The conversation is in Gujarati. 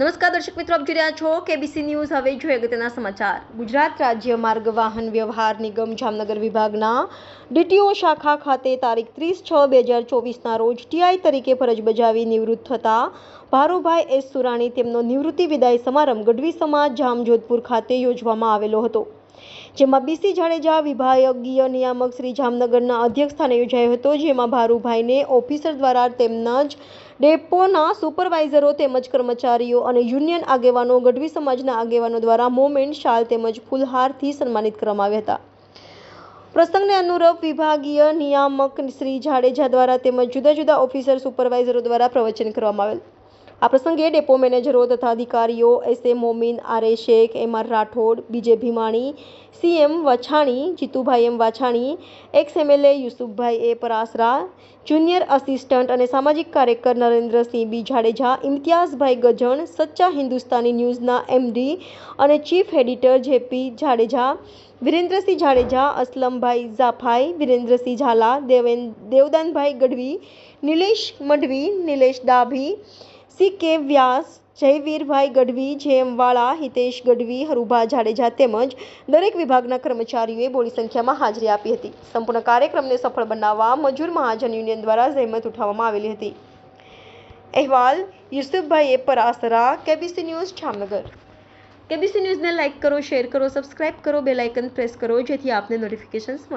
નમસ્કાર દર્શક મિત્રો, આપ જોઈ રહ્યા છો કેબીસી ન્યૂઝ હવે જોઈએ અગત્યના સમાચાર. ગુજરાત રાજ્ય માર્ગ વાહન વ્યવહાર નિગમ જામનગર વિભાગના ડીટીઓ શાખા ખાતે તારીખ ત્રીસ છ બે હજાર ચોવીસના રોજ ટીઆઈ તરીકે ફરજ બજાવી નિવૃત્ત થતા ભારુભાઈ એસ સુરાણી તેમનો નિવૃત્તિ વિદાય સમારંભ ગઢવી સમાજ જામજોધપુર ખાતે યોજવામાં આવેલો હતો. જેમાં બીસી જાડેજા, વિભાગીય નિયામક શ્રી જામનગરના અધ્યક્ષ સ્થાને યોજાયો હતો. જેમાં ભારુભાઈને ઓફિસર દ્વારા તેમના જ ડેપોના સુપરવાઇઝરો તેમજ કર્મચારીઓ અને યુનિયન આગેવાનો, ગઢવી સમાજના આગેવાનો દ્વારા મોમેન્ટ શાલ તેમજ ફૂલહારથી સન્માનિત કરવામાં આવ્યા હતા. પ્રસંગને અનુરૂપ વિભાગીય નિયામક શ્રી જાડેજા દ્વારા તેમજ જુદા જુદા ઓફિસર સુપરવાઇઝરો દ્વારા પ્રવચન કરવામાં આવેલ. આ પ્રસંગે ડેપો મેનેજરો તથા અધિકારીઓ, S A Momin, R A Shaikh, M R Rathod BJ Bhimani, C M Vachhani, Jitubhai M Vachhani, ex MLA Yusufbhai A Parasara, junior assistant અને સામાજિક કાર્યકર નરેન્દ્રસિંહ બી જાડેજા, ઇમ્તિયાઝભાઈ ગજણ, સચ્ચા હિન્દુસ્તાની ન્યૂઝના એમડી અને chief editor JP Jadeja, Virendrasinh Jadeja, અસલમભાઈ ઝાફાઈ, Virendrasinh Zala, Deven, દેવદાનભાઈ Gadhvi, Nilesh Madhvi Nilesh Dabhi C K Vyas, Jayvirbhai Gadhvi, જેમવાળા, Hitesh Gadhvi, હરુભા Jadeja તેમજ દરેક વિભાગના કર્મચારીઓએ બોડી સંખ્યામાં હાજરી આપી હતી. સંપૂર્ણ કાર્યક્રમને સફળ બનાવવા મજૂર મહાજન યુનિયન દ્વારા જહેમત ઉઠાવવામાં આવેલી હતી. અહેવાલ, યુસુફભાઈએ Parasara, KBC news Jamnagar. KBC ન્યૂઝને લાઇક કરો, શેર કરો, સબસ્ક્રાઇબ કરો, બેલ આઇકન પ્રેસ કરો, જેથી આપને નોટિફિકેશન્સ મળે.